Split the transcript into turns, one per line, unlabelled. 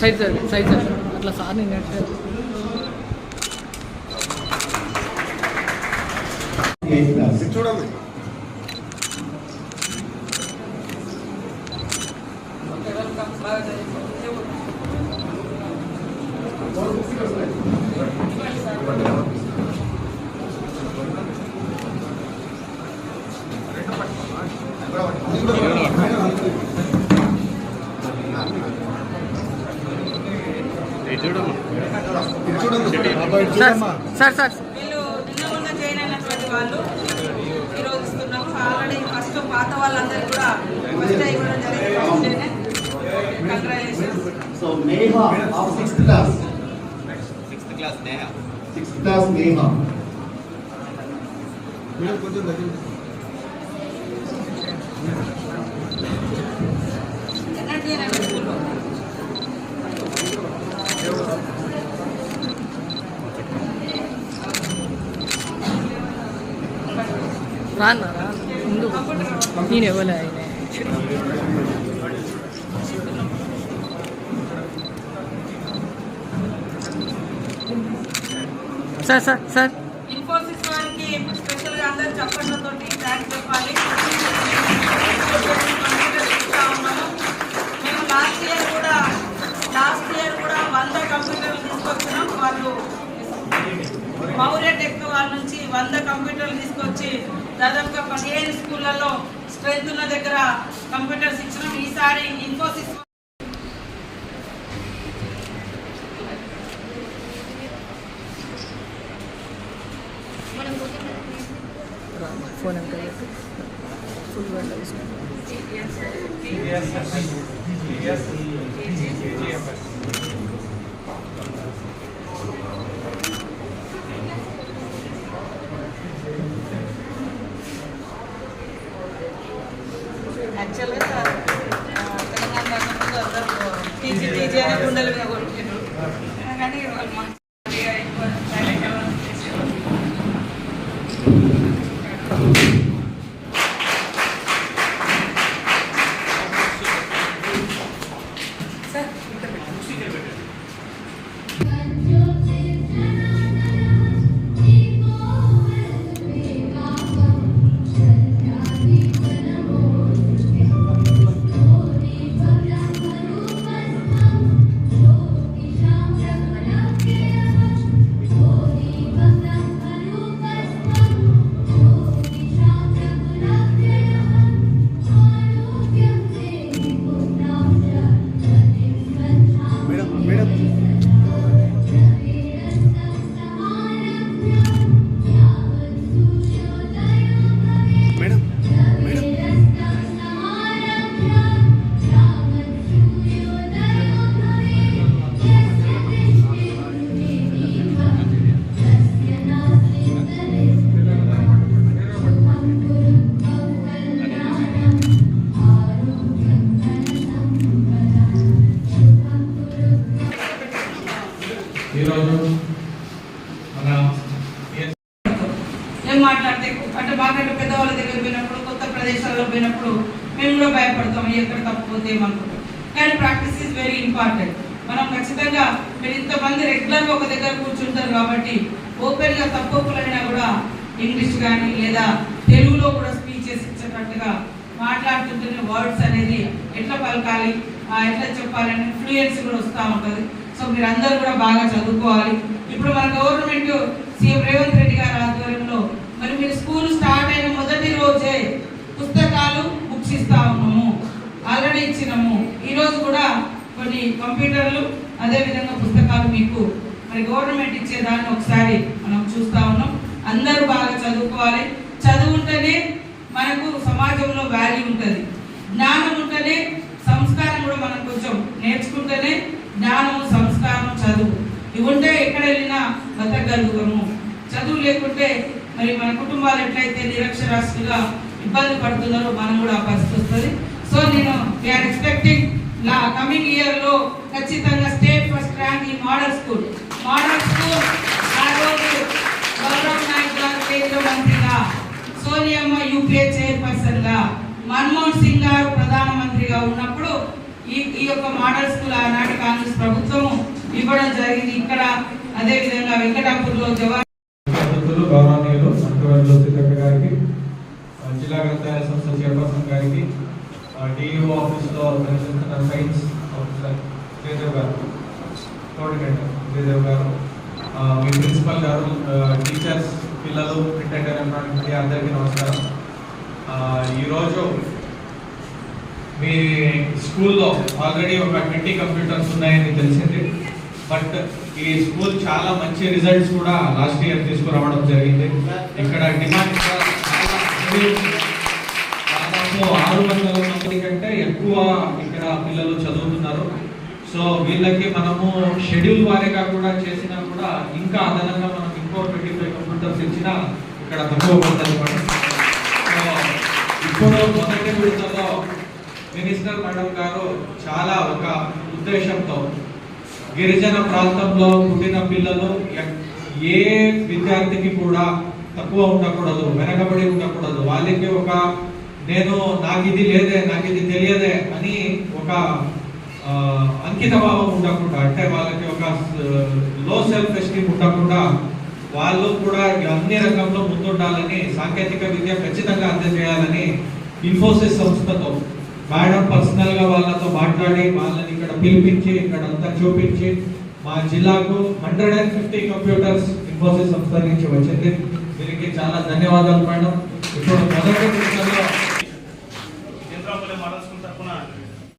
Side sir sir అట్లా sir నేను
చూడండి.
Sir sir sir.
వీళ్ళు నిన్న మొన్న జాయిన్ అయినటువంటి వాళ్ళు ఈరోజు ఇస్తున్నాము ఆల్రెడీ ఫస్ట్ పాత వాళ్ళందరికీ కూడా ఫస్ట్ ఇవ్వడం జరిగింది. Congratulations
so of sixth class
sixth class Neha
sixth class Neha
కొంచెం దగ్గర
ఎనర్జీ అనేది స్కూల్లో
రాన్నా రా ముందు నేను ఇవ్వలే ఆయన సార్ సార్ సార్.
ఇన్ఫోసిస్ వారికి స్పెషల్గా అందరూ చెప్పడంతో థ్యాంక్స్ చెప్పాలి ఇస్తా ఉన్నాము. మేము లాస్ట్ ఇయర్ కూడా లాస్ట్ ఇయర్ కూడా వంద కంప్యూటర్లు తీసుకొచ్చినాం వాళ్ళు మౌర్య టెక్ వాళ్ళ నుంచి వంద కంప్యూటర్లు తీసుకొచ్చి దాదాపుగా పదిహేను స్కూళ్ళల్లో స్ట్రెంత్ ఉన్న దగ్గర కంప్యూటర్స్ ఇచ్చినాం ఈసారి ఇన్ఫోసిస్
ఫోన్ అంకల్ చెప్పి ఫుల్ వంట
యాక్చువల్గా తెలంగాణ రాష్ట్రంలో అందరూ టీజీ టీజీ అనే గుండెలు మీద కొట్టిండ్రు. కానీ వాళ్ళు మేము కూడా భయపడతాం ఎక్కడ తప్పిపోతే ఏమనుకుంటాం. కానీ ప్రాక్టీస్ ఈజ్ వెరీ ఇంపార్టెంట్ మనం ఖచ్చితంగా మీరు ఇంతమంది రెగ్యులర్గా ఒక దగ్గర కూర్చుంటారు కాబట్టి ఓపెన్గా తప్పులైనా కూడా ఇంగ్లీష్ కానీ లేదా తెలుగులో కూడా స్పీచెస్ ఇచ్చేటట్టుగా మాట్లాడుతుంటేనే వర్డ్స్ అనేది ఎట్లా పలకాలి ఎట్లా చెప్పాలని ఫ్లూయెన్సీ కూడా వస్తూ ఉంటుంది. సో మీరు అందరూ కూడా బాగా చదువుకోవాలి. ఇప్పుడు మన గవర్నమెంట్ సీఎం రేవంత్ రెడ్డి గారి ఆధ్వర్యంలో మరి మీరు స్కూల్ స్టార్ట్ అయిన మొదటి రోజే పుస్తకాలు బుక్స్ ఇస్తా ఉన్నాము ఆల్రెడీ ఇచ్చినాము ఈరోజు కూడా కొన్ని కంప్యూటర్లు అదే విధంగా పుస్తకాలు మీకు మరి గవర్నమెంట్ ఇచ్చేదాన్ని ఒకసారి మనం చూస్తా ఉన్నాం. అందరూ బాగా చదువుకోవాలి. చదువుంటేనే మనకు సమాజంలో వాల్యూ ఉంటుంది. జ్ఞానం ఉంటేనే సంస్కారం కూడా మనం కొంచెం నేర్చుకుంటేనే జ్ఞానము సంస్కారం చదువు. ఇవి ఉంటే ఎక్కడ వెళ్ళినా బతకగలుగుతాము. చదువు లేకుంటే మరి మన కుటుంబాలు ఎట్లయితే నిరక్షరాస్తులుగా ఇబ్బంది పడుతున్నారో మనం కూడా ఆ పరిస్థితి వస్తుంది. సో నేను వీఆర్ ఎక్స్పెక్టింగ్ నా కమింగ్ ఇయర్లో ఖచ్చితంగా స్టేట్ ఫస్ట్ ర్యాంక్ ఈ మోడల్ స్కూల్ మోడల్ స్కూల్ ఆ రోజు గౌరవ్ నాయక్ గారు కేంద్ర మంత్రిగా సోనియమ్మ యూపీఏ చైర్పర్సన్గా మన్మోహన్ సింగ్ గారు ప్రధానమంత్రిగా ఉన్నప్పుడు ఈ ఈ యొక్క మోడల్ స్కూల్ ఆనాటి కాంగ్రెస్ ప్రభుత్వము ఇవ్వడం జరిగింది. ఇక్కడ అదేవిధంగా వెంకటాపూర్లో జవాన్
గౌరవనీయులు అంకవేలు సీతక్క గారికి జిల్లా గ్రంథాలయ సంస్థ చైర్పర్సన్ గారికి డిఈఓ ఆఫీస్లో పనిచేస్తున్న సైన్స్ ఆఫీసర్ జయదేవ్ గారు కోఆర్డినేటర్ జయదేవ్ గారు మీ ప్రిన్సిపల్ గారు టీచర్స్ పిల్లలు ప్రింట్ అండ్ ఎలక్ట్రానిక్ అందరికీ నమస్కారం. Uh, ఈరోజు మీ స్కూల్లో ఆల్రెడీ ఒక ట్వంటీ కంప్యూటర్స్ ఉన్నాయని తెలిసింది. బట్ ఈ స్కూల్ చాలా మంచి రిజల్ట్స్ కూడా లాస్ట్ ఇయర్ తీసుకురావడం జరిగింది. ఇక్కడ డిమాండ్ ఆరు వందల మంది కంటే ఎక్కువ ఇక్కడ పిల్లలు చదువుతున్నారు. సో వీళ్ళకి మనము షెడ్యూల్ వారీగా కూడా చేసినా కూడా ఇంకా అదనంగా మనం ఇంకో ట్వంటీ ఫైవ్ కంప్యూటర్స్ ఇచ్చినా ఇక్కడ తక్కువ పడుతుంది సో ఇప్పుడు మొదటి విడతలో మినిస్టర్ మేడం గారు చాలా ఒక ఉద్దేశంతో గిరిజన ప్రాంతంలో పుట్టిన పిల్లలు ఏ విద్యార్థికి కూడా తక్కువ ఉండకూడదు వెనకబడి ఉండకూడదు. వాళ్ళకి ఒక నేను నాకు ఇది లేదే నాకు ఇది తెలియదే అని ఒక అంకిత భావం ఉండకుండా అంటే వాళ్ళకి ఒక లో సెల్ఫ్ ఎస్టీమ్ ఉండకుండా వాళ్ళు కూడా అన్ని రంగంలో ముందుండాలని సాంకేతిక విద్య ఖచ్చితంగా అందజేయాలని ఇన్ఫోసిస్ సంస్థతో మేడం పర్సనల్గా వాళ్ళతో మాట్లాడి వాళ్ళని ఇక్కడ పిలిపించి ఇక్కడ అంతా చూపించి మా జిల్లాకు hundred and fifty computers Infosys సంస్థ నుంచి వచ్చింది. దీనికి చాలా ధన్యవాదాలు మేడం. ఇప్పుడు మొదటి